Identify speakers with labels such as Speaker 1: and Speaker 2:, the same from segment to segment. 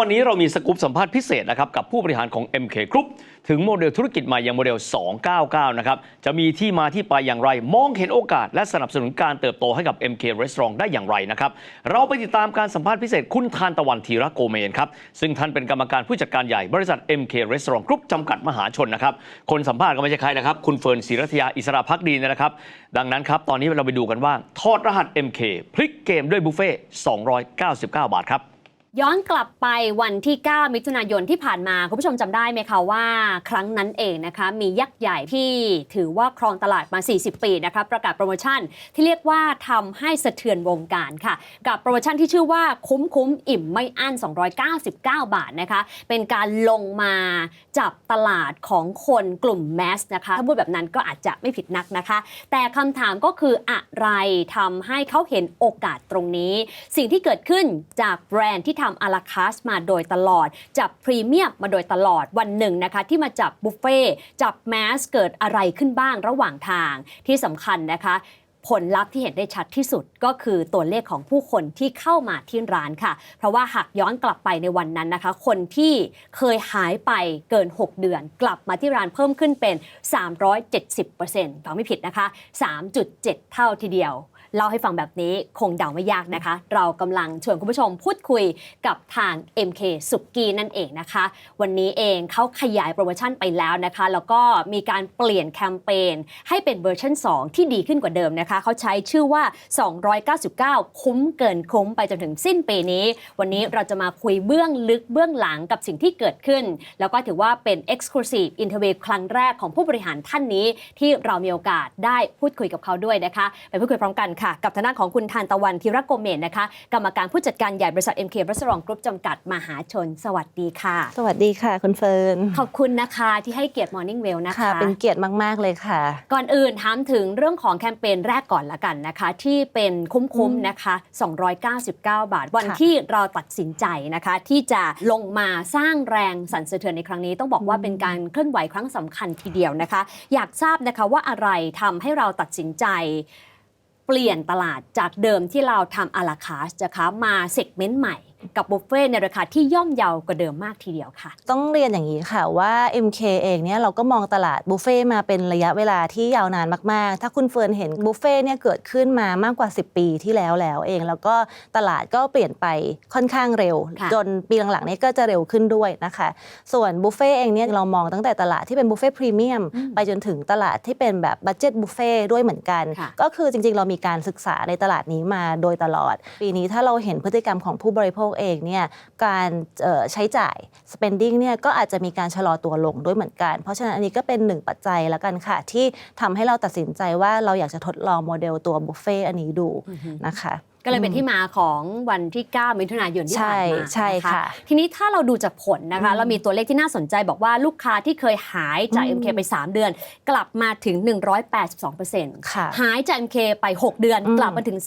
Speaker 1: วันนี้เรามีสกู๊ปสัมภาษณ์พิเศษนะครับกับผู้บริหารของ MK Group ถึงโมเดลธุรกิจใหม่อย่างโมเดล 299 นะครับ จะมีที่มาที่ไปอย่างไร มองเห็นโอกาส และสนับสนุนการเติบโตให้กับ MK Restaurant ได้อย่างไรนะครับ เราไปติดตามการสัมภาษณ์พิเศษคุณทานตะวันธีระโกเมนครับ ซึ่งท่านเป็นกรรมการผู้จัดการใหญ่บริษัท MK Restaurant Group จำกัดมหาชนนะครับ คนสัมภาษณ์ก็ไม่ใช่ใครนะครับ คุณเฟิร์นศิรัทยาอิสระพักดีนะครับ ดังนั้นครับตอนนี้เราไปดูกันว่าทอดรหัส MK พลิกเกมด้วยบุฟเฟ่299 บาทครับ
Speaker 2: ย้อนกลับไปวันที่ 9 มิถุนายนที่ผ่านมา คุณผู้ชมจำได้ไหมคะว่า ครั้งนั้นเองนะคะ มียักษ์ใหญ่ที่ถือว่าครองตลาดมา 40 ปีนะคะประกาศโปรโมชั่นที่เรียกว่าทำให้สะเทือนวงการค่ะ กับโปรโมชั่นที่ชื่อว่าคุ้มคุ้มอิ่มไม่อั้น 299 บาทนะคะ เป็นการลงมาจับตลาดของคนกลุ่มแมสนะคะ ถ้าพูดแบบนั้นก็อาจจะไม่ผิดนักนะคะ แต่คำถามก็คืออะไรทำให้เขาเห็นโอกาสตรงนี้ สิ่งที่เกิดขึ้นจากแบรนด์ที่ททำอาราคาสมาโดยตลอด จับพรีเมียมมาโดยตลอดวันหนึ่งนะคะ ที่มาจับบุฟเฟ่จับแมสเกิดอะไรขึ้นบ้างระหว่างทางที่สำคัญนะคะผลลัพธ์ที่เห็นได้ชัดที่สุดก็คือตัวเลขของผู้คนที่เข้ามาที่ร้านค่ะ เพราะว่าหากย้อนกลับไปในวันนั้นนะคะ คนที่เคยหายไปเกิน 6 เดือน กลับมาที่ร้านเพิ่มขึ้นเป็น 370%ฟังไม่ผิดนะคะ 3.7 เท่าทีเดียว เล่าให้ฟังแบบนี้คงเดาไม่ยากนะคะ เรากำลังชวนคุณผู้ชมพูดคุยกับทาง MK สุกี้นั่นเองนะคะ วันนี้เองเขาขยายโปรโมชั่นไปแล้วนะคะ แล้วก็มีการเปลี่ยนแคมเปญให้เป็นเวอร์ชัน2 ที่ดีขึ้นกว่าเดิมนะคะ เขาใช้ชื่อว่า 299 คุ้มเกินคุ้มไปจนถึงสิ้นปีนี้ วันนี้เราจะมาคุยเบื้องลึกเบื้องหลังกับสิ่งที่เกิดขึ้น แล้วก็ถือว่าเป็น Exclusive Interview ครั้งแรกของผู้บริหารท่านนี้ ที่เรามีโอกาสได้พูดคุยกับเขาด้วยนะคะ ไปพูดคุยพร้อมกันค่ะกับทางด้านของคุณทานตะวันธีรโกเมนนะคะ กรรมการผู้จัดการใหญ่บริษัท MK Restaurant Group จำกัดมหาชน สวัสดีค่ะ
Speaker 3: สวัสดีค่ะ คุณเฟิร์น
Speaker 2: ขอบคุณนะคะที่ให้เกียรติ Morning Well นะคะ
Speaker 3: ค่ะเป็นเกียรติมาก ๆ เลยค่ะ
Speaker 2: ก่อนอื่นถามถึงเรื่องของแคมเปญแรกก่อนละกันนะคะ ที่เป็นคุ้มๆนะคะ 299 บาท วัน
Speaker 3: ค่ะ
Speaker 2: ที่เราตัดสินใจนะคะ ที่จะลงมาสร้างแรงสั่นสะเทือนในครั้งนี้ ต้องบอกว่าเป็นการเคลื่อนไหวครั้งสำคัญทีเดียวนะคะ อยากทราบนะคะว่าอะไรทำให้เราตัดสินใจ เปลี่ยนตลาดจากเดิมที่เราทำอาราคาสนะคะมาเซกเมนต์ใหม่ กับบุฟเฟ่ต์ในราคาที่ย่อมเยาวกว่าเดิมมากทีเดียวค่ะ
Speaker 3: ต้องเรียนอย่างนี้ค่ะว่า MK เองเนี่ยเราก็มองตลาดบุฟเฟ่ต์มาเป็นระยะเวลาที่ยาวนานมาก ๆ ถ้าคุณเฟิร์นเห็นบุฟเฟ่ต์เนี่ยเกิดขึ้นมามากกว่า 10 ปีที่แล้วแล้วเอง แล้วก็ตลาดก็เปลี่ยนไปค่อนข้างเร็ว
Speaker 2: ค่ะ
Speaker 3: จนปีหลังๆนี้ก็จะเร็วขึ้นด้วยนะคะ ส่วนบุฟเฟ่ต์เองเนี่ยเรามองตั้งแต่ตลาดที่เป็นบุฟเฟ่ต์พรีเมียม
Speaker 2: อืม
Speaker 3: ไปจนถึงตลาดที่เป็นแบบบัจเจ็ตบุฟเฟ่ต์ด้วยเหมือนกัน
Speaker 2: ค่ะ
Speaker 3: ก็คือจริงๆ เรามีการศึกษาในตลาดนี้มาโดยตลอด ปีนี้ถ้าเราเห็นพฤติกรรมของผู้บริโภคเองเนี่ยการใช้จ่าย spending เนี่ยก็อาจจะมีการชะลอตัวลงด้วยเหมือนกัน เพราะฉะนั้นอันนี้ก็เป็นหนึ่งปัจจัยแล้วกันค่ะ ที่ทำให้เราตัดสินใจว่าเราอยากจะทดลองโมเดลตัวบุฟเฟ่ต์อันนี้ดูนะคะ
Speaker 2: ก็เลยเป็นที่มาของวันที่ 9 มิถุนายนที่ผ่านมา
Speaker 3: ใช่
Speaker 2: น
Speaker 3: ค่ะ
Speaker 2: ทีนี้ถ้าเราดูจากผลนะคะ
Speaker 3: อืม
Speaker 2: เรามีตัวเลขที่น่าสนใจบอกว่าลูกค้าที่เคยหายจาก
Speaker 3: อืม
Speaker 2: MK ไป 3 เดือน กลับมาถึง 182%
Speaker 3: ค่ะ
Speaker 2: หายจาก MK ไป 6 เดือน
Speaker 3: อืม
Speaker 2: กลับมาถึง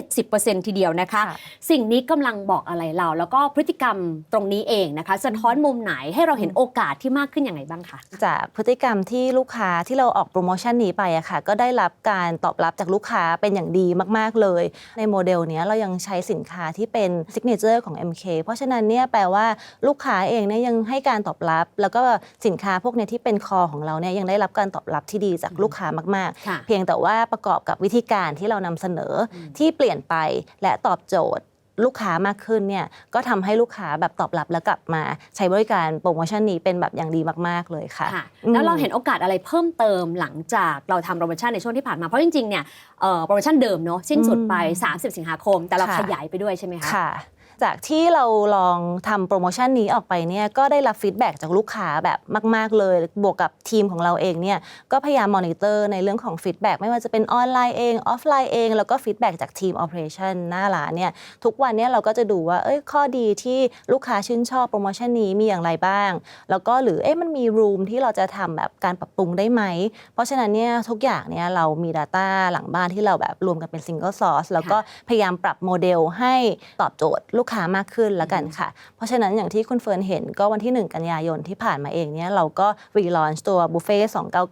Speaker 2: 370%ทีเดียวนะคะ
Speaker 3: ค่ะ
Speaker 2: สิ่งนี้กำลังบอกอะไรเรา แล้วก็พฤติกรรมตรงนี้เองนะคะ สะท้อนมุมไหนให้เราเห็นโอกาสที่มากขึ้นอย่างไรบ้างคะ
Speaker 3: จากพฤติกรรมที่ลูกค้าที่เราออกโปรโมชั่นนี้ไปอะค่ะก็ได้รับการตอบรับจากลูกค้าเป็นอย่างดีมาก ๆเลยในโมเดลเนี้ยเรายังใช้สินค้าที่เป็นซิกเนเจอร์ของ MK เพราะฉะนั้นเนี่ยแปลว่าลูกค้าเองเนี่ยยังให้การตอบรับ แล้วก็สินค้าพวกเนี้ยที่เป็นคอของเราเนี่ยยังได้รับการตอบรับที่ดีจากลูกค้ามาก
Speaker 2: ค่ะ
Speaker 3: ๆเพียงแต่ว่าประกอบกับวิธีการที่เรานำเสนออ
Speaker 2: ม
Speaker 3: ที่เปลี่ยนไปและตอบโจทย์ ลูกค้ามากขึ้นเนี่ยก็ทำให้ลูกค้าแบบตอบรับแล้วกลับมาใช้บริการโปรโมชั่นนี้เป็นแบบอย่างดีมากๆเลยค่ะ
Speaker 2: ค่ะ
Speaker 3: อืม
Speaker 2: แล้วเราเห็นโอกาสอะไรเพิ่มเติมหลังจากเราทำโปรโมชั่นในช่วงที่ผ่านมา เพราะจริงๆเนี่ยเอ่อโปรโมชั่นเดิมเนอะสิ้นสุดไป 30 สิงหาคม แต่เรา
Speaker 3: ค่ะ
Speaker 2: ขยายไปด้วยใช่ไหมคะ
Speaker 3: ค่ะ จากที่เราลองทำโปรโมชั่นนี้ออกไปเนี่ยก็ได้รับฟีดแบ็กจากลูกค้าแบบมาก ๆ เลย บวกกับทีมของเราเองเนี่ยก็พยายามมอนิเตอร์ในเรื่องของฟีดแบ็กไม่ว่าจะเป็นออนไลน์เอง ออฟไลน์เอง แล้วก็ฟีดแบ็กจากทีม Operation หน้าร้านเนี่ยทุกวันเนี่ยเราก็จะดูว่าเอ้ยข้อดีที่ลูกค้าชื่นชอบโปรโมชั่นนี้มีอย่างไรบ้าง แล้วก็หรือเอ๊ะมันมีรูมที่เราจะทำแบบการปรับปรุงได้ไหม เพราะฉะนั้นเนี่ยทุกอย่างเนี่ยเรามี Data หลังบ้านที่เราแบบรวมกันเป็น Single Source แล้วก็พยายามปรับโมเดลให้ตอบโจทย์ลูกค้ามากขึ้นแล้วกันค่ะ เพราะฉะนั้นอย่างที่คุณเฟิร์นเห็นก็วันที่ 1 กันยายนที่ผ่านมาเองเนี่ยเราก็รีลอนตัวบุฟเฟ่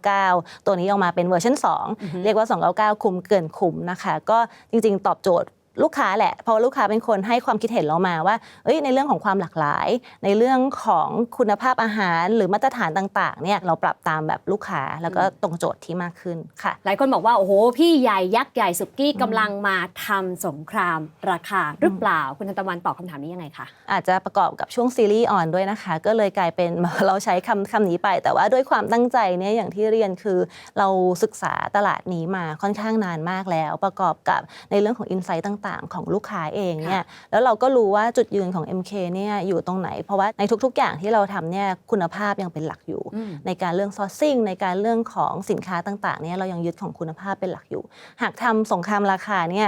Speaker 3: 299 ตัวนี้ออกมาเป็นเวอร์ชัน2 เรียกว่า 299 คุ้มเกินคุ้มนะคะ ก็จริงๆ ตอบโจทย์ ลูกค้าแหละเพราะว่าลูกค้าเป็นคนให้ความคิดเห็นเรามาว่าเอ้ยในเรื่องของความหลากหลาย ในเรื่องของคุณภาพอาหารหรือมาตรฐานต่างๆเนี่ยเราปรับตามแบบลูกค้าแล้วก็ตรงโจทย์ที่มากขึ้นค่ะ
Speaker 2: หลายคนบอกว่าโอ้โหพี่ใหญ่ยักษ์ใหญ่สุกี้กำลังมาทำสงครามราคาหรือเปล่าคุณทันตะวันตอบคำถามนี้ยังไงคะ
Speaker 3: อาจจะประกอบกับช่วงซีรีส์ออนด้วยนะคะ ก็เลยกลายเป็นเราใช้คำคำนี้ไป แต่ว่าด้วยความตั้งใจเนี่ยอย่างที่เรียนคือเราศึกษาตลาดนี้มาค่อนข้างนานมากแล้ว ประกอบกับในเรื่องของอินไซต์ต่างๆ ของลูกค้าเองเนี่ยแล้วเราก็รู้ว่าจุดยืนของ MK เนี่ยอยู่ตรงไหน เพราะว่าในทุกๆ อย่างที่เราทำเนี่ยคุณภาพยังเป็นหลักอยู่
Speaker 2: อืม
Speaker 3: ในการเรื่องซอร์ซิ่งในการเรื่องของสินค้าต่างๆเนี่ยเรายังยึดของคุณภาพเป็นหลักอยู่ หากทำสงครามราคาเนี่ย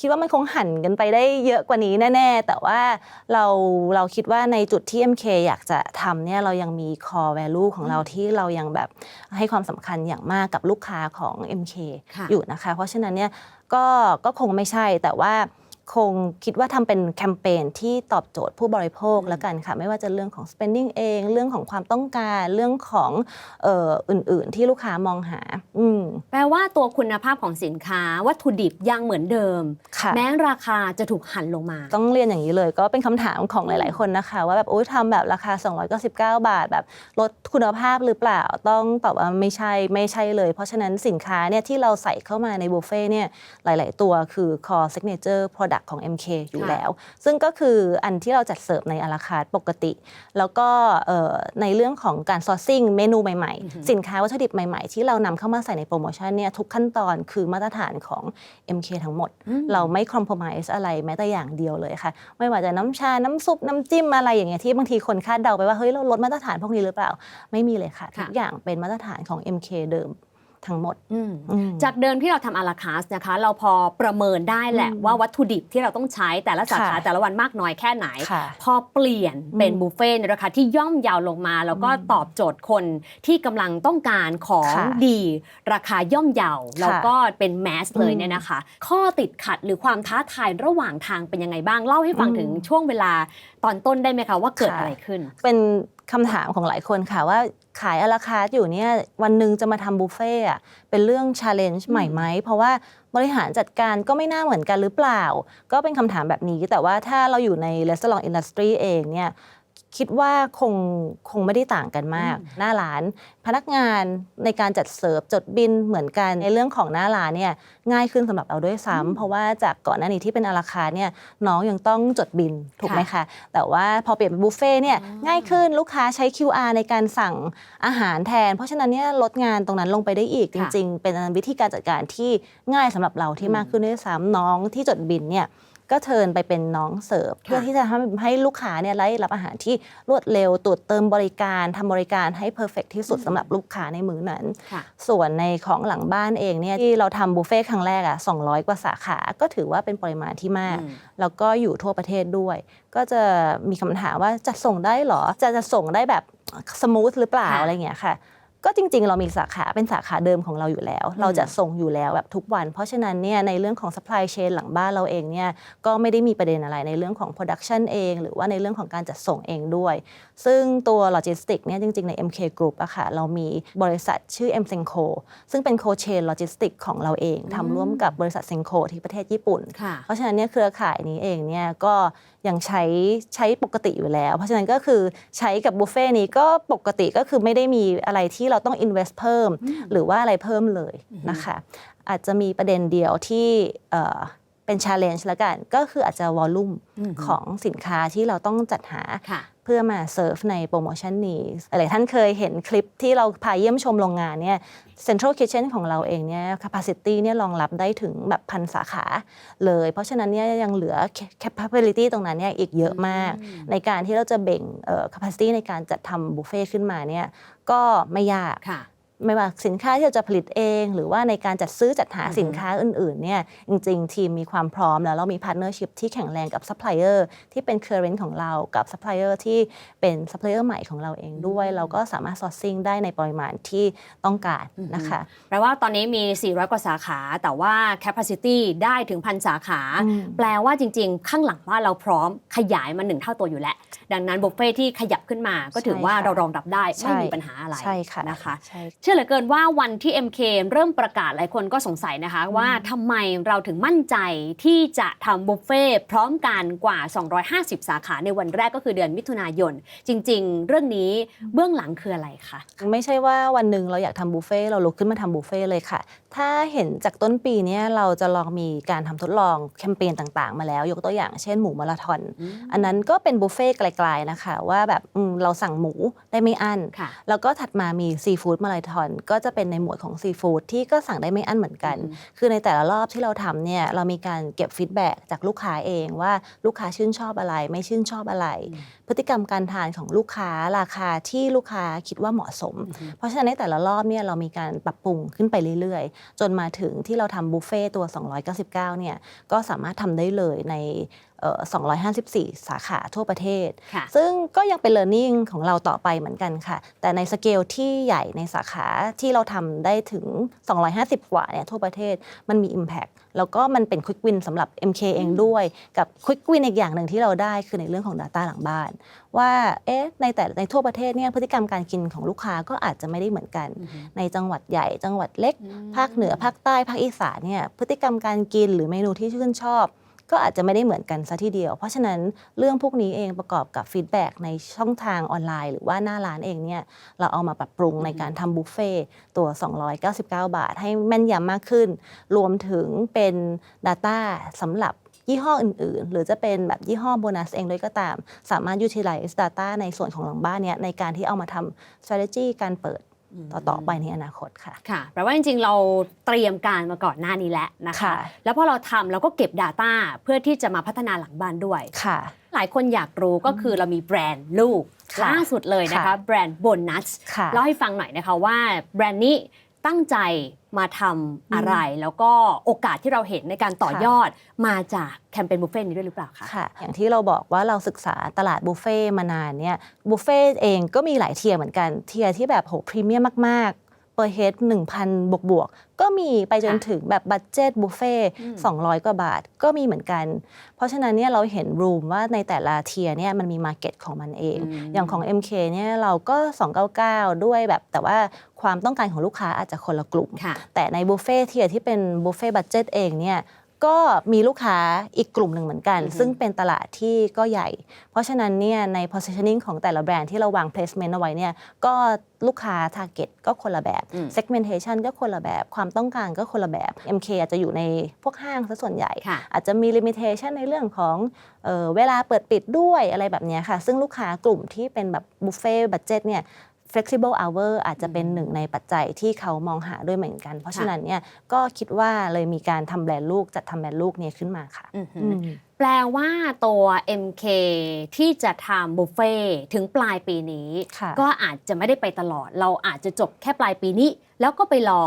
Speaker 3: คิดว่ามันคงหันกันไปได้เยอะกว่านี้แน่ ๆ แต่ว่าเราเราคิดว่าในจุดที่ MK อยากจะทำเนี่ยเรายังมี core value ของเราที่เรายังแบบให้ความสำคัญอย่างมากกับลูกค้าของ MK
Speaker 2: ค่ะ
Speaker 3: อยู่นะคะ เพราะฉะนั้นเนี่ยก็ก็คงไม่ใช่แต่ว่า คงคิดว่าทำเป็นแคมเปญที่ตอบโจทย์ผู้บริโภคแล้วกันค่ะ ไม่ว่าจะเรื่องของ spending เอง เรื่องของความต้องการเรื่องของเอ่ออื่น ๆ ที่ลูกค้ามองหาอืม
Speaker 2: แปลว่าตัวคุณภาพของสินค้าวัตถุดิบยังเหมือนเดิม
Speaker 3: ค่ะ
Speaker 2: แม้ราคาจะถูกหันลงมา
Speaker 3: ต้องเรียนอย่างนี้เลยก็เป็นคำถามของหลาย ๆ คนนะคะ ว่าแบบโอ้ยทำแบบราคา 299 บาทแบบลดคุณภาพหรือเปล่าต้องตอบว่าไม่ใช่ไม่ใช่เลย เพราะฉะนั้นสินค้าเนี่ยที่เราใส่เข้ามาในบุฟเฟ่ต์เนี่ยหลาย ๆ ตัวคือ core signature product ของ MK อยู่
Speaker 2: ค่ะ
Speaker 3: แล้ว ซึ่งก็คืออันที่เราจัดเสิร์ฟในอาราคาร์ทปกติ แล้วก็เอ่อในเรื่องของการ sourcing เมนูใหม่ๆ สินค้าวัตถุดิบใหม่ๆ ที่เรานำเข้ามาใส่ในโปรโมชั่นเนี่ยทุกขั้นตอนคือมาตรฐานของ MK ทั้งหมด เราไม่ compromise อะไรแม้แต่อย่างเดียวเลยค่ะ ไม่ว่าจะน้ำชา น้ำซุป น้ำจิ้มอะไรอย่างเงี้ยที่บางทีคนคาดเดาไปว่าเฮ้ยเราลดมาตรฐานพวกนี้หรือเปล่า ไม่มีเลยค่ะ
Speaker 2: ค่ะ
Speaker 3: ทุกอย่างเป็นมาตรฐานของ MK เดิม ทั้งหมด
Speaker 2: อืม
Speaker 3: อืม
Speaker 2: จากเดิมที่เราทำอาราคาสนะคะ เราพอประเมินได้แหละ
Speaker 3: อืม
Speaker 2: ว่าวัตถุดิบที่เราต้องใช้แต่ละสาขา
Speaker 3: ค่ะ
Speaker 2: แต่ละวันมากน้อยแค่ไหน
Speaker 3: ค่ะ
Speaker 2: พอเปลี่ยนเป็น
Speaker 3: อืม
Speaker 2: บุฟเฟ่ต์ในราคาที่ย่อมเยาวลงมา แล้วก็
Speaker 3: อืม
Speaker 2: ตอบโจทย์คนที่กำลังต้องการของ
Speaker 3: ค่ะ
Speaker 2: ดี ราคาย่อมเยาแล้วก็เป็นแมสเลย
Speaker 3: อืม
Speaker 2: เนี่ยนะคะ ข้อติดขัดหรือความท้าทายระหว่างทางเป็นยังไงบ้างเล่าให้ฟัง
Speaker 3: อืม
Speaker 2: ถึงช่วงเวลาตอนต้นได้ไหมคะว่าเกิด
Speaker 3: ค่ะ
Speaker 2: อะไรขึ้น
Speaker 3: เป็นคำถามของหลายคนค่ะว่า ขายอาราคาร์ทอยู่เนี่ยวันหนึ่งจะมาทำบุฟเฟ่ต์อะเป็นเรื่อง challenge ใหม่ไหมเพราะว่าบริหารจัดการก็ไม่น่าเหมือนกันหรือเปล่า ก็เป็นคำถามแบบนี้แต่ว่าถ้าเราอยู่ใน restaurant industry เองเนี่ย คิดว่าคงคงไม่ได้ต่างกันมาก หน้าร้านพนักงานในการจัดเสิร์ฟจดบินเหมือนกันในเรื่องของหน้าร้านเนี่ยง่ายขึ้นสำหรับเราด้วยซ้ำเพราะว่าจากก่อนหน้านี้ที่เป็นอาราคาร์ทเนี่ยน้องยังต้องจดบินถูกไหมคะแต่ว่าพอเปลี่ยนเป็นบุฟเฟ่ต์เนี่ยง่ายขึ้นลูกค้าใช้ QR ในการสั่งอาหารแทน เพราะฉะนั้นเนี่ยลดงานตรงนั้นลงไปได้อีกจ
Speaker 2: ค่ะ
Speaker 3: ริง ๆ เป็นวิธีการจัดการที่ง่ายสำหรับเราที่มากขึ้นด้วยซ้ำน้องที่จดบินเนี่ย ก็เทิร์นไปเป็นน้องเสิร์ฟเพื่อที่จะทำให้ลูกค้าเนี่ยได้รับอาหารที่รวดเร็วตรวจเติมบริการทำบริการให้เพอร์เฟกที่สุดสำหรับลูกค้าในมื้อนั้น
Speaker 2: ค่ะ
Speaker 3: ส่วนในของหลังบ้านเองเนี่ยที่เราทำบุฟเฟ่ต์ครั้งแรกอะ200 กว่าสาขา ก็ถือว่าเป็นปริมาณที่มาก
Speaker 2: อืม
Speaker 3: แล้วก็อยู่ทั่วประเทศด้วย ก็จะมีคำถามว่าจะส่งได้เหรอจะจะส่งได้แบบสมูทหรือเปล่า
Speaker 2: ค่ะ
Speaker 3: อะไรเงี้ยค่ะ ก็จริง ๆ เรามีสาขาเป็นสาขาเดิมของเราอยู่แล้ว เราจะส่งอยู่แล้วแบบทุกวัน เพราะฉะนั้นเนี่ยในเรื่องของ supply chain หลังบ้านเราเองเนี่ยก็ไม่ได้มีประเด็นอะไรในเรื่องของ production เอง หรือว่าในเรื่องของการจัดส่งเองด้วย ซึ่งตัวโลจิสติกเนี่ยจริง ๆ ใน MK Group อะค่ะเรามีบริษัทชื่อ m s e n c o ซึ่งเป็นโคเชนโลจิสติกของเราเองทำร่วมกับบริษัทเซนโคที่ประเทศญี่ปุ่น
Speaker 2: ค่ะ
Speaker 3: เพราะฉะนั้นเนี่ยเครือข่ายนี้เองเนี่ยก็ ยังใช้ใช้ปกติอยู่แล้ว เพราะฉะนั้นก็คือใช้กับบุฟเฟ่ต์นี้ก็ปกติก็คือไม่ได้มีอะไรที่เราต้อง invest เพิ่ม หรือว่าอะไรเพิ่มเลยนะคะอาจจะมีประเด็นเดียวที่เอ่อเป็น challenge ละกัน ก็คืออาจจะ volume
Speaker 2: อืม
Speaker 3: ของสินค้าที่เราต้องจัดหา
Speaker 2: ค่ะ
Speaker 3: เพื่อมาเซิร์ฟในโปรโมชั่นนี้หลายท่านเคยเห็นคลิปที่เราพาเยี่ยมชมโรงงานเนี่ย Central Kitchen ของเราเองเนี่ย capacity เนี่ยรองรับได้ถึงแบบพันสาขาเลย เพราะฉะนั้นเนี่ยยังเหลือ capability ตรงนั้นเนี่ยอีกเยอะมาก ในการที่เราจะเบ่งเอ่อ capacity ในการจัดทำบุฟเฟ่ขึ้นมาเนี่ยก็ไม่ยาก
Speaker 2: ค่ะ
Speaker 3: ไม่ว่าสินค้าที่เราจะผลิตเอง หรือว่าในการจัดซื้อจัดหา
Speaker 2: อือฮึ
Speaker 3: สินค้าอื่นๆเนี่ยจริง ๆ ทีมมีความพร้อมแล้วเรามีพาร์ทเนอร์ชิพที่แข็งแรงกับซัพพลายเออร์ที่เป็นเคอร์เรนต์ของเรากับซัพพลายเออร์ที่เป็นซัพพลายเออร์ใหม่ของเราเองด้วย เราก็สามารถซอร์ซิ่งได้ในปริมาณที่ต้องการนะคะ
Speaker 2: แปลว่าตอนนี้มี 400 กว่าสาขาแต่ว่า capacity ได้ถึงพันสาขา
Speaker 3: อืม
Speaker 2: แปลว่าจริง ๆ ข้างหลังว่านเราพร้อมขยายมาหนึ่งเท่าตัวอยู่แล้วดังนั้นบุฟเฟ่ที่ขยับขึ้นมาก็ถือว่า
Speaker 3: ใช่ค่ะ
Speaker 2: เรารองรับได้
Speaker 3: ใช่
Speaker 2: ไม่มีปัญหาอะไร
Speaker 3: ใช่ค่ะ
Speaker 2: นะคะ
Speaker 3: ใช่
Speaker 2: เชื่อเหลือเกินว่าวันที่ MK เริ่มประกาศหลายคนก็สงสัยนะคะ ว่าทำไมเราถึงมั่นใจที่จะทำบุฟเฟ่ต์พร้อมกันกว่า 250 สาขาในวันแรกก็คือเดือนมิถุนายน จริง ๆ เรื่องนี้เบื้องหลังคืออะไรคะ
Speaker 3: ไม่ใช่ว่าวันหนึ่งเราอยากทำบุฟเฟ่ต์เราลุกขึ้นมาทำบุฟเฟ่ต์เลยค่ะ ถ้าเห็นจากต้นปีเนี้ยเราจะลองมีการทำทดลองแคมเปญต่างๆ มาแล้ว ยกตัวอย่างเช่นหมูมาราธอนอันนั้นก็เป็นบุฟเฟ่ต์ไกลๆนะคะว่าแบบอืมเราสั่งหมูได้ไม่อั้น
Speaker 2: ค่ะ
Speaker 3: แล้วก็ถัดมามีซีฟู้ดมาราธอนก็จะเป็นในหมวดของซีฟู้ดที่ก็สั่งได้ไม่อั้นเหมือนกัน
Speaker 2: อืม
Speaker 3: คือในแต่ละรอบที่เราทำเนี่ยเรามีการเก็บฟีดแบ็กจากลูกค้าเองว่าลูกค้าชื่นชอบอะไร ไม่ชื่นชอบอะไร พฤติกรรมการทานของลูกค้าราคาที่ลูกค้าคิดว่าเหมาะสม เพราะฉะนั้นในแต่ละรอบเนี่ยเรามีการปรับปรุงขึ้นไปเรื่อยๆ จนมาถึงที่เราทำบุฟเฟ่ต์ตัว 299เนี่ยก็สามารถทำได้เลยในเอ่อ254 สาขาทั่วประเทศ
Speaker 2: ค่ะ
Speaker 3: ซึ่งก็ยังเป็น learning ของเราต่อไปเหมือนกันค่ะ แต่ในสเกลที่ใหญ่ในสาขาที่เราทำได้ถึง 250 กว่าเนี่ยทั่วประเทศมันมี Impact แล้วก็มันเป็น Quick Win สำหรับ MK เองด้วย กับ Quick Win อีกอย่างหนึ่งที่เราได้คือในเรื่องของ Data หลังบ้าน ว่าเอ๊ะในแต่ในทั่วประเทศเนี่ยพฤติกรรมการกินของลูกค้าก็อาจจะไม่ได้เหมือนกัน ในจังหวัดใหญ่จังหวัดเล็ก ภาคเหนือภาคใต้ภาคอีสานเนี่ยพฤติกรรมการกินหรือเมนูที่ชื่นชอบ ก็อาจจะไม่ได้เหมือนกันซะทีเดียว เพราะฉะนั้นเรื่องพวกนี้เองประกอบกับฟีดแบ็กในช่องทางออนไลน์ หรือว่าหน้าร้านเองเนี่ยเราเอามาปรับปรุงในการทำบุฟเฟ่ต์ตัว 299 บาท ให้แม่นยำมากขึ้น รวมถึงเป็น Data สำหรับยี่ห้ออื่น ๆ หรือจะเป็นแบบยี่ห้อโบนัสเองด้วยก็ตาม สามารถ utilize data ในส่วนของหลังบ้านเนี่ยในการที่เอามาทำ strategy การเปิด ต่อๆไปในอนาคตค่ะ
Speaker 2: ค่ะ แปลว่าจริงๆ เราเตรียมการมาก่อนหน้านี้แล้วนะคะ
Speaker 3: ค่ะ
Speaker 2: แล้วพอเราทำเราก็เก็บ Data เพื่อที่จะมาพัฒนาหลังบ้านด้วย
Speaker 3: ค่ะ
Speaker 2: หลายคนอยากรู้ก็คือเรามีแบรนด์ลูก
Speaker 3: ค่ะ
Speaker 2: ล่าสุดเลยนะคะ
Speaker 3: ค่ะ
Speaker 2: แบรนด์โบนัส
Speaker 3: ค่ะ
Speaker 2: เล่าให้ฟังหน่อยนะคะว่าแบรนด์นี้ ตั้งใจมาทำอะไร แล้วก็โอกาสที่เราเห็นในการต่อยอดมาจากแคมเปญบุฟเฟ่ต์นี้ด้วยหรือเปล่าคะ
Speaker 3: ค่ะ อย่างที่เราบอกว่าเราศึกษาตลาดบุฟเฟ่ต์มานานเนี่ยบุฟเฟ่ต์เองก็มีหลายเทียร์เหมือนกันเทียร์ที่แบบโหพรีเมียมมากๆ เปอร์เฮด1,000บวกบวกๆก็มีไปจน
Speaker 2: ค่ะ
Speaker 3: ถึงแบบบัตเจ็ตบุฟเฟ่ต์
Speaker 2: อืม
Speaker 3: 200กว่าบาทก็มีเหมือนกัน เพราะฉะนั้นเนี่ยเราเห็นรูมว่าในแต่ละเทียร์เนี่ยมันมีมาร์เก็ตของมันเอง
Speaker 2: อืม
Speaker 3: อย่างของ MK เนี่ยเราก็ 299 ด้วยแบบแต่ว่าความต้องการของลูกค้าอาจจะคนละกลุ่ม
Speaker 2: ค่ะ
Speaker 3: แต่ในบุฟเฟ่เทียที่เป็นบุฟเฟ่บัตเจ็ตเองเนี่ย ก็มีลูกค้าอีกกลุ่มหนึ่งเหมือนกัน
Speaker 2: อือฮึ
Speaker 3: ซึ่งเป็นตลาดที่ก็ใหญ่ เพราะฉะนั้นเนี่ยใน positioning ของแต่ละแบรนด์ที่เราวาง placement เอาไว้เนี่ยก็ลูกค้า target ก็คนละแบบ
Speaker 2: อืม
Speaker 3: segmentation ก็คนละแบบความต้องการก็คนละแบบ MK อาจจะอยู่ในพวกห้างซะส่วนใหญ่
Speaker 2: ค่ะ
Speaker 3: อาจจะมี limitation ในเรื่องของเออเวลาเปิดปิดด้วยอะไรแบบเนี้ยค่ะ ซึ่งลูกค้ากลุ่มที่เป็นแบบบุฟเฟ่บัตเจ็ตเนี่ย flexible hour อาจจะเป็นหนึ่งในปัจจัยที่เขามองหาด้วยเหมือนกัน เพราะฉะนั้นเนี่ยก็คิดว่าเลยมีการทำแบรนด์ลูกจัดทำแบรนด์ลูกเนี่ยขึ้นมาค่ะ
Speaker 2: อือหือ
Speaker 3: อืม
Speaker 2: แปลว่าตัว MK ที่จะทำบุฟเฟ่ต์ถึงปลายปีนี้
Speaker 3: ค่ะ
Speaker 2: ก็อาจจะไม่ได้ไปตลอด เราอาจจะจบแค่ปลายปีนี้ แล้วก็ไปรอ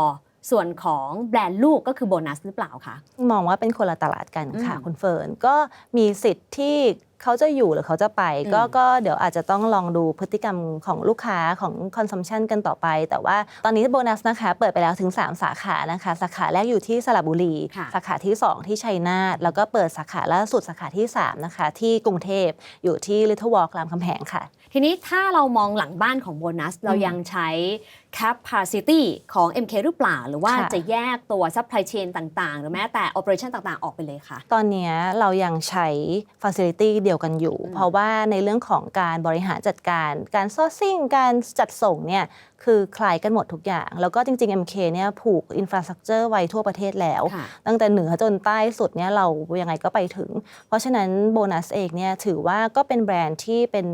Speaker 2: ส่วนของแบรนด์ลูกก็คือโบนัสหรือเปล่าคะ
Speaker 3: มองว่าเป็นคนละตลาดกันค่ะ
Speaker 2: อืม
Speaker 3: คุณเฟิร์นก็มีสิทธิ์ที่ เขาจะอยู่หรือเขาจะไป ก็
Speaker 2: อืม
Speaker 3: ก็เดี๋ยวอาจจะต้องลองดูพฤติกรรมของลูกค้าของคอนซัมชันกันต่อไป แต่ว่าตอนนี้โบนัสนะคะ เปิดไปแล้วถึง 3 สาขานะคะ สาขาแรกอยู่ที่สระบุรี
Speaker 2: ค่ะ
Speaker 3: สาขาที่ 2 ที่ชัยนาทแล้วก็เปิดสาขาล่าสุดสาขาที่ 3 นะคะ ที่กรุงเทพอยู่ที่ Little Walk รามคำแหงค่ะ
Speaker 2: ทีนี้ถ้าเรามองหลังบ้านของโบนัส เรายังใช้ capacity ของ MK หรือเปล่า หรือว่า
Speaker 3: ค่ะ
Speaker 2: จะแยกตัว supply chain ต่าง ๆ หรือแม้แต่ operation ต่าง ๆ ออกไปเลยคะ
Speaker 3: ตอนเนี้ยเรายังใช้ Facility เดียวกันอยู่ เพราะว่าในเรื่องของการบริหารจัดการ การ sourcing การจัดส่งเนี่ย คือคล้ายกันหมดทุกอย่าง แล้วก็จริงๆ MK เนี่ยผูก infrastructure ไว้ทั่วประเทศแล้ว
Speaker 2: ค่ะ
Speaker 3: ตั้งแต่เหนือจนใต้สุดเนี่ยเรายังไงก็ไปถึง เพราะฉะนั้นโบนัสเองเนี่ยถือว่าก็เป็นแบรนด์ที่เป็น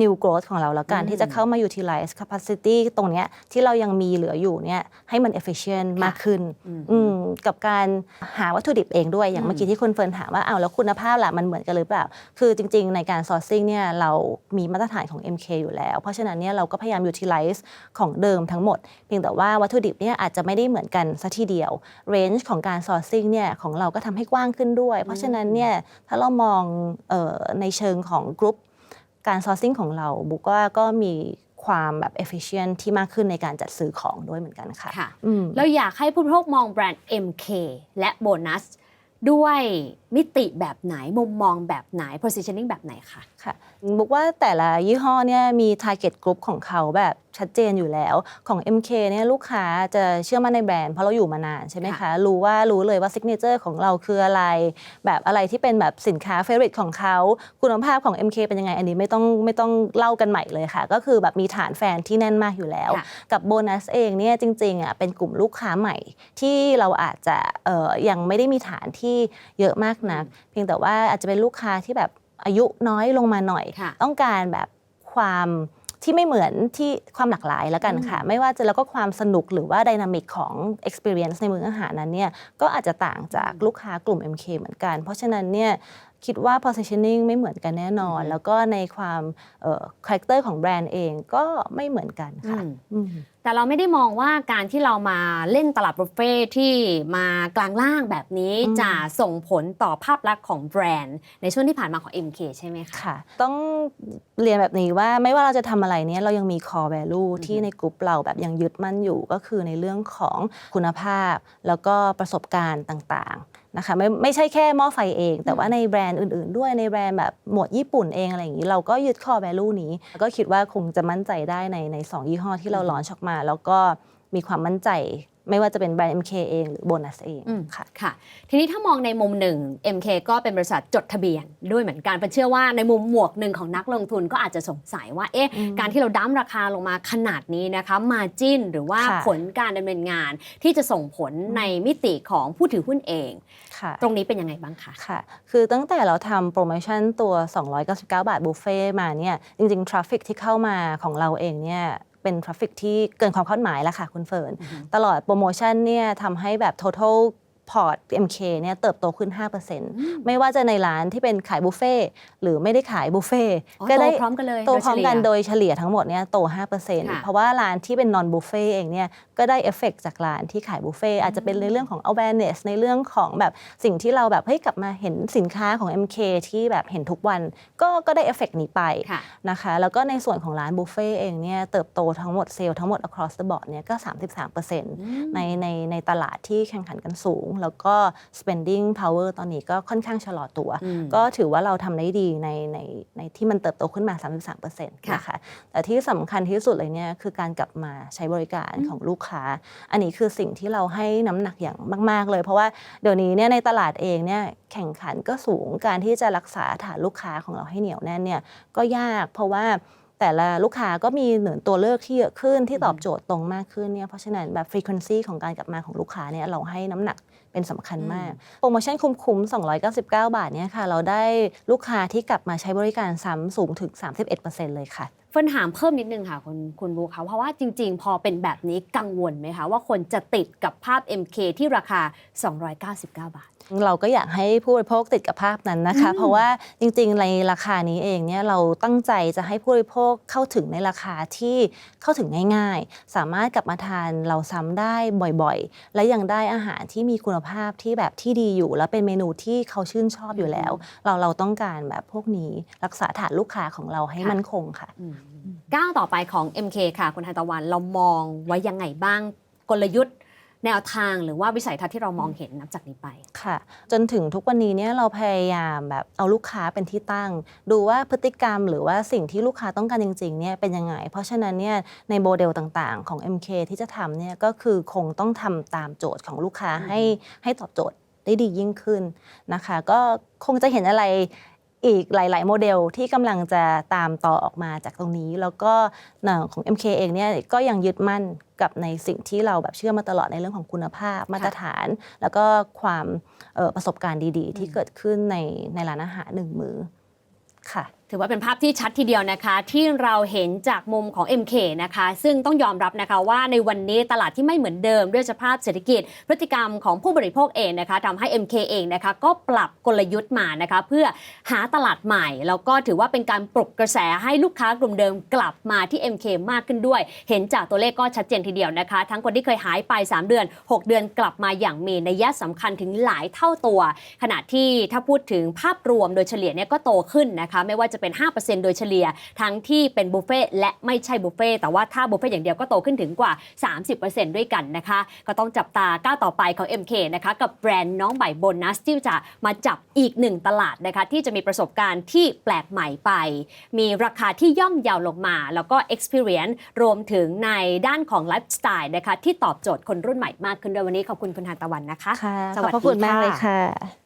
Speaker 3: new growth ของเราแล้วกัน
Speaker 2: อืม
Speaker 3: ที่จะเข้ามา utilize capacity ตรงเนี้ยที่เรายังมีเหลืออยู่เนี่ยให้มัน efficient
Speaker 2: ค่ะ
Speaker 3: มากขึ้น
Speaker 2: อืม
Speaker 3: อืมกับการหาวัตถุดิบเองด้วยอย่า
Speaker 2: อื
Speaker 3: ง
Speaker 2: ม
Speaker 3: เมื่อกี้ที่คุณเฟิร์นถามว่าอ้าวแล้วคุณภาพล่ะมันเหมือนกันหรือเปล่า คือจริง ๆ ในการ sourcing เนี่ยเรามีมาตรฐานของ MK อยู่แล้ว เพราะฉะนั้นเนี่ยเราก็พยายาม utilize ของเดิมทั้งหมด เพียงแต่ว่าวัตถุดิบเนี่ยอาจจะไม่ได้เหมือนกันซะทีเดียว range ของการ sourcing เนี่ยของเราก็ทำให้กว้างขึ้นด้วย เพราะฉะนั้นเนี่ยถ้าเรามองเออในเชิงของกรุ๊ปการ sourcing ของเราบุกว่าก็มีความแบบ efficient ที่มากขึ้นในการจัดซื้อของด้วยเหมือนกันค่ะ
Speaker 2: ค่ะ
Speaker 3: อืม
Speaker 2: เราอยากให้ผู้บริโภคมองแบรนด์ MK และโบนัสด้วยมิติแบบไหนมุมมองแบบไหน positioning แบบไหนคะ
Speaker 3: ค่ะบอกว่าแต่ละยี่ห้อเนี่ยมี target group ของเขาแบบชัดเจนอยู่แล้วของ MK เนี่ยลูกค้าจะเชื่อมั่นในแบรนด์เพราะเราอยู่มานานใช่ไหมคะ
Speaker 2: ค่ะ
Speaker 3: รู้ว่ารู้เลยว่า signature ของเราคืออะไร แบบอะไรที่เป็นแบบสินค้า favorite ของเขาคุณภาพของ MK เป็นยังไงอันนี้ไม่ต้องไม่ต้องเล่ากันใหม่เลยค่ะ ก็คือแบบมีฐานแฟนที่แน่นมากอยู่แล้ว
Speaker 2: ค่ะ
Speaker 3: กับโบนัสเองเนี่ยจริงๆอะเป็นกลุ่มลูกค้าใหม่ที่เราอาจจะเอ่อยังไม่ได้มีฐานที่เยอะมากนัก เพียงแต่ว่าอาจจะเป็นลูกค้าที่แบบอายุน้อยลงมาหน่อย
Speaker 2: ค่ะ
Speaker 3: ต้องการแบบความที่ไม่เหมือนที่ความหลากหลายแล้วกันค่ะ ไม่ว่าจะแล้วก็ความสนุกหรือว่าดินามิกของ experience ในมื้ออาหารนั้นเนี่ยก็อาจจะต่างจากลูกค้ากลุ่ม MK เหมือนกัน เพราะฉะนั้นเนี่ยคิดว่า positioning ไม่เหมือนกันแน่นอน
Speaker 2: อืม
Speaker 3: แล้วก็ในความเอ่อ character ของแบรนด์เองก็ไม่เหมือนกันค่ะ
Speaker 2: อืม
Speaker 3: อืม
Speaker 2: แต่เราไม่ได้มองว่าการที่เรามาเล่นตลาดบุฟเฟ่ที่มากลางล่างแบบนี้
Speaker 3: อืม
Speaker 2: จะส่งผลต่อภาพลักษณ์ของแบรนด์ ในช่วงที่ผ่านมาของ MK ใช่ไหมคะ
Speaker 3: ค่ะ ต้องเรียนแบบนี้ว่าไม่ว่าเราจะทำอะไรเนี่ยเรายังมี core value
Speaker 2: อือฮึ
Speaker 3: ที่ในกลุ่มเราแบบยังยึดมั่นอยู่ก็คือในเรื่องของคุณภาพ แล้วก็ประสบการณ์ต่างๆ นะคะไม่ไม่ใช่แค่หม้อไฟเอง แต่ว่าในแบรนด์อื่นๆ ด้วยในแบรนด์แบบหมวดญี่ปุ่นเองอะไรอย่างนี้ เราก็ยึด core value นี้ ก็คิดว่าคงจะมั่นใจได้ในในสองยี่ห้อที่เรา
Speaker 2: อือฮึ
Speaker 3: ลอนชออกมา แล้วก็มีความมั่นใจ ไม่ว่าจะเป็นแบรนด์ MK เอง หรือโบนัสเอง
Speaker 2: อืม
Speaker 3: ค่ะ
Speaker 2: ค่ะ ทีนี้ถ้ามองในมุมหนึ่ง MK ก็เป็นบริษัทจดทะเบียนด้วยเหมือนกันเป็นเชื่อว่าในมุมหมวกหนึ่งของนักลงทุนก็อาจจะสงสัยว่าเอ๊ะ
Speaker 3: อืม
Speaker 2: การที่เราดั้มราคาลงมาขนาดนี้นะคะมาจินหรือว่า
Speaker 3: ค่ะ
Speaker 2: ผลการดำเนินงานที่จะส่งผลในมิติของผู้ถือหุ้นเอง
Speaker 3: ค่ะ
Speaker 2: ตรงนี้เป็นยังไงบ้างคะ
Speaker 3: ค่ะ คือตั้งแต่เราทำโปรโมชั่นตัว 299 บาทบุฟเฟ่มาเนี่ยจริงๆทราฟฟิกที่เข้ามาของเราเองเนี่ย เป็นทราฟฟิกที่เกินความคาดหมายแล้วค่ะคุณเฟิร์น
Speaker 2: อือฮึ
Speaker 3: ตลอดโปรโมชั่นเนี่ยทำให้แบบ total พอร์ต MK เนี่ยเติบโตขึ้น 5%ไม่ว่าจะในร้านที่เป็นขายบุฟเฟ่ต์หรือไม่ได้ขายบุฟเฟ่ต์
Speaker 2: อ๋อ
Speaker 3: ก็ได้
Speaker 2: โตพร้อมกันเลย
Speaker 3: โตพร้อมกัน
Speaker 2: โด
Speaker 3: โด
Speaker 2: ย
Speaker 3: ยเฉลี่ยทั้งหมดเนี่ยโต
Speaker 2: ค่ะ
Speaker 3: 5%เพราะว่าร้านที่เป็นนอนบุฟเฟ่เองเนี่ยก็ได้เอฟเฟกจากร้านที่ขายบุฟเฟ่อาจจะเป็นในเรื่องของ awareness ในเรื่องของแบบสิ่งที่เราแบบเฮ้ยกลับมาเห็นสินค้าของ MK ที่แบบเห็นทุกวัน ก็ก็ได้เอฟเฟกนี้ไป
Speaker 2: ค่ะ
Speaker 3: นะคะแล้วก็ในส่วนของร้านบุฟเฟ่เองเนี่ยเติบโตทั้งหมดเซลล์ทั้งหมด across the board เนี่ยก็ 33%ในในในตลาดที่แข่งขันกันสูงแล้วก็ spending power ตอนนี้ก็ค่อนข้างชะลอตัว
Speaker 2: อืม
Speaker 3: ก็ถือว่าเราทำได้ดีในในในที่มันเติบโตขึ้นมา 33%นะคะแต่ที่สำคัญที่สุดเลยเนี่ยคือการกลับมาใช้บริการของลูกค้า อันนี้คือสิ่งที่เราให้น้ำหนักอย่างมาก ๆ เลย เพราะว่าเดี๋ยวนี้เนี่ยในตลาดเองเนี่ยแข่งขันก็สูงการที่จะรักษาฐานลูกค้าของเราให้เหนียวแน่นเนี่ยก็ยากเพราะว่าแต่ละลูกค้าก็มีเหนือตัวเลือกที่เยอะขึ้นที่ตอบโจทย์ตรงมากขึ้นเนี่ยเพราะฉะนั้นแบบ frequency ของการกลับมาของลูกค้าเนี่ยเราให้น้ำหนัก เป็นสำคัญมาก โปรโมชั่นคุ้มๆ 299 บาทเนี่ยค่ะ เราได้ลูกค้าที่กลับมาใช้บริการซ้ำสูงถึง 31%เลยค่ะ
Speaker 2: เฟิร์นถามเพิ่มนิดนึงค่ะคุณคุณบูคะเพราะว่าจริง ๆ พอเป็นแบบนี้กังวลไหมคะว่าคนจะติดกับภาพ MK ที่ราคา 299 บาท
Speaker 3: เราก็อยากให้ผู้บริโภคติดกับภาพนั้นนะคะ เพราะว่าจริงๆ ในราคานี้เองเนี่ยเราตั้งใจจะให้ผู้บริโภคเข้าถึงในราคาที่เข้าถึงง่ายๆ สามารถกลับมาทานเราซ้ำได้บ่อยๆ และยังได้อาหารที่มีคุณภาพที่แบบที่ดีอยู่ และเป็นเมนูที่เขาชื่นชอบอยู่แล้ว เราเราต้องการแบบพวกนี้รักษาฐานลูกค้าของเราให้
Speaker 2: ค่ะ
Speaker 3: มั่นคงค่ะ
Speaker 2: ก้าวต่อไปของ MK ค่ะคุณทันตะวันเรามองไว้ยังไงบ้างกลยุทธ์ แนวทางหรือว่าวิสัยทัศน์ที่เรามองเห็นนับจากนี้ไป
Speaker 3: ค่ะ จนถึงทุกวันนี้เนี่ยเราพยายามแบบเอาลูกค้าเป็นที่ตั้ง ดูว่าพฤติกรรมหรือว่าสิ่งที่ลูกค้าต้องการจริงๆเนี่ยเป็นยังไง เพราะฉะนั้นเนี่ยในโมเดลต่างๆ ของ MK ที่จะทำเนี่ยก็คือคงต้องทำตามโจทย์ของลูกค้าให้ให้ตอบโจทย์ได้ดียิ่งขึ้นนะคะ ก็คงจะเห็นอะไร อีกหลาย ๆ โมเดลที่กำลังจะตามต่อออกมาจากตรงนี้ แล้วก็เอ่อของ MK เองเนี่ยก็ยังยึดมั่นกับในสิ่งที่เราแบบเชื่อมาตลอดในเรื่องของคุณภาพมาตรฐาน แล้วก็ความเอ่อประสบการณ์ดี ๆ ที่เกิดขึ้นในในร้านอาหารหนึ่งมือค่ะ
Speaker 2: ถือว่าเป็นภาพที่ชัดทีเดียวนะคะ ที่เราเห็นจากมุมของ MK นะคะ ซึ่งต้องยอมรับนะคะว่าในวันนี้ตลาดที่ไม่เหมือนเดิมด้วยสภาพเศรษฐกิจ พฤติกรรมของผู้บริโภคเองนะคะทำให้ MK เองนะคะ ก็ปรับกลยุทธ์มานะคะ เพื่อหาตลาดใหม่ แล้วก็ถือว่าเป็นการปลุกกระแสให้ลูกค้ากลุ่มเดิมกลับมาที่ MK มากขึ้นด้วย เห็นจากตัวเลขก็ชัดเจนทีเดียวนะคะ ทั้งคนที่เคยหายไป 3 เดือน 6 เดือนกลับมาอย่างมีนัยสำคัญถึงหลายเท่าตัว ขณะที่ถ้าพูดถึงภาพรวมโดยเฉลี่ยเนี่ยก็โตขึ้นนะคะ ไม่ว่าจะจะเป็น 5%โดยเฉลี่ย ทั้งที่เป็นบุฟเฟ่ต์และไม่ใช่บุฟเฟ่ต์แต่ว่าถ้าบุฟเฟ่ต์อย่างเดียวก็โตขึ้นถึงกว่า 30%ด้วยกันนะคะ ก็ต้องจับตาก้าวต่อไปของ MK นะคะกับแบรนด์น้องใหม่โบนัสที่จะมาจับอีกหนึ่งตลาดนะคะที่จะมีประสบการณ์ที่แปลกใหม่ไป มีราคาที่ย่อมเยาวลงมา แล้วก็ experience รวมถึงในด้านของไลฟ์สไตล์นะคะที่ตอบโจทย์คนรุ่นใหม่มากขึ้นด้วยวันนี้ขอบคุณคุณทานตะวันนะคะ
Speaker 3: ค่ะ
Speaker 2: ส
Speaker 3: ขอบ
Speaker 2: วัส
Speaker 3: พระ
Speaker 2: ดี
Speaker 3: คุณมากเลย
Speaker 2: ค่ะ
Speaker 3: ค่ะ